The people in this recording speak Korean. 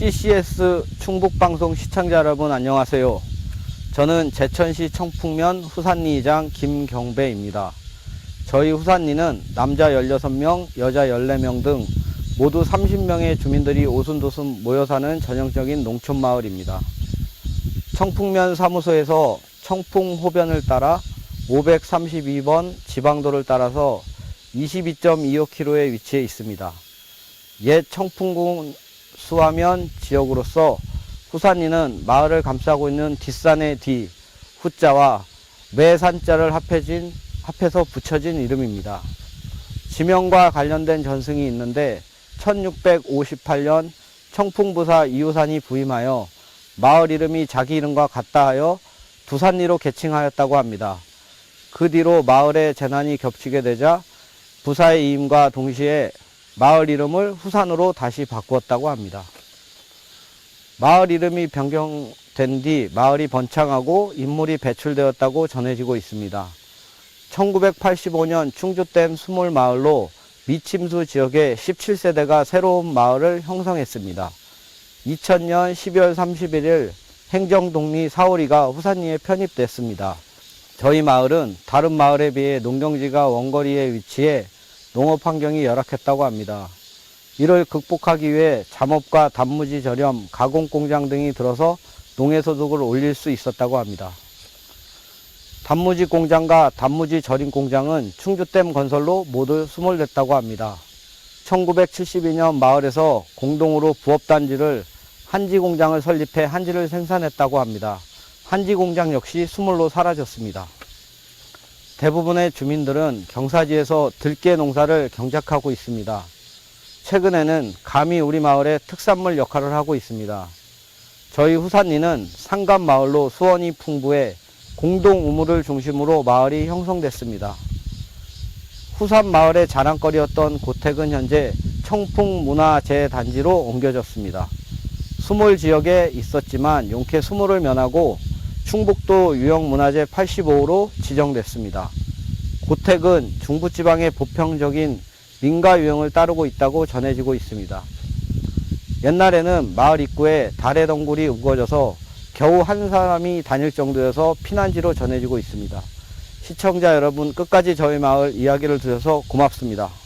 CCS 충북방송 시청자 여러분 안녕하세요. 저는 제천시 청풍면 후산리이장 김경배입니다. 저희 후산리는 남자 16명, 여자 14명 등 모두 30명의 주민들이 오순도순 모여 사는 전형적인 농촌 마을입니다. 청풍면 사무소에서 청풍호변을 따라 532번 지방도를 따라서 22.25km에 위치해 있습니다. 옛 청풍군 수하면 지역으로서 후산리는 마을을 감싸고 있는 뒷산의 뒤 후자와 매산자를 합해진 합해서 붙여진 이름입니다. 지명과 관련된 전승이 있는데 1658년 청풍부사 이우산이 부임하여 마을 이름이 자기 이름과 같다 하여 두산리로 개칭하였다고 합니다. 그 뒤로 마을의 재난이 겹치게 되자 부사의 이임과 동시에 마을 이름을 후산으로 다시 바꾸었다고 합니다. 마을 이름이 변경된 뒤 마을이 번창하고 인물이 배출되었다고 전해지고 있습니다. 1985년 충주댐 수몰 마을로 미침수 지역에 17세대가 새로운 마을을 형성했습니다. 2000년 12월 31일 행정독리 사오리가 후산리에 편입됐습니다. 저희 마을은 다른 마을에 비해 농경지가 원거리에 위치해 농업 환경이 열악했다고 합니다. 이를 극복하기 위해 잠업과 단무지 저렴, 가공 공장 등이 들어서 농해 소득을 올릴 수 있었다고 합니다. 단무지 공장과 단무지 절임 공장은 충주댐 건설로 모두 수몰됐다고 합니다. 1972년 마을에서 공동으로 부업단지를 한지 공장을 설립해 한지를 생산했다고 합니다. 한지 공장 역시 수몰로 사라졌습니다. 대부분의 주민들은 경사지에서 들깨 농사를 경작하고 있습니다. 최근에는 감이 우리 마을의 특산물 역할을 하고 있습니다. 저희 후산리는 상감 마을로 수원이 풍부해 공동 우물을 중심으로 마을이 형성됐습니다. 후산 마을의 자랑거리였던 고택은 현재 청풍 문화재단지로 옮겨졌습니다. 수몰 지역에 있었지만 용케 수몰을 면하고 충북도 유형문화재 85호로 지정됐습니다. 고택은 중부지방의 보편적인 민가 유형을 따르고 있다고 전해지고 있습니다. 옛날에는 마을 입구에 달의 덩굴이 우거져서 겨우 한 사람이 다닐 정도여서 피난지로 전해지고 있습니다. 시청자 여러분 끝까지 저희 마을 이야기를 들으셔서 고맙습니다.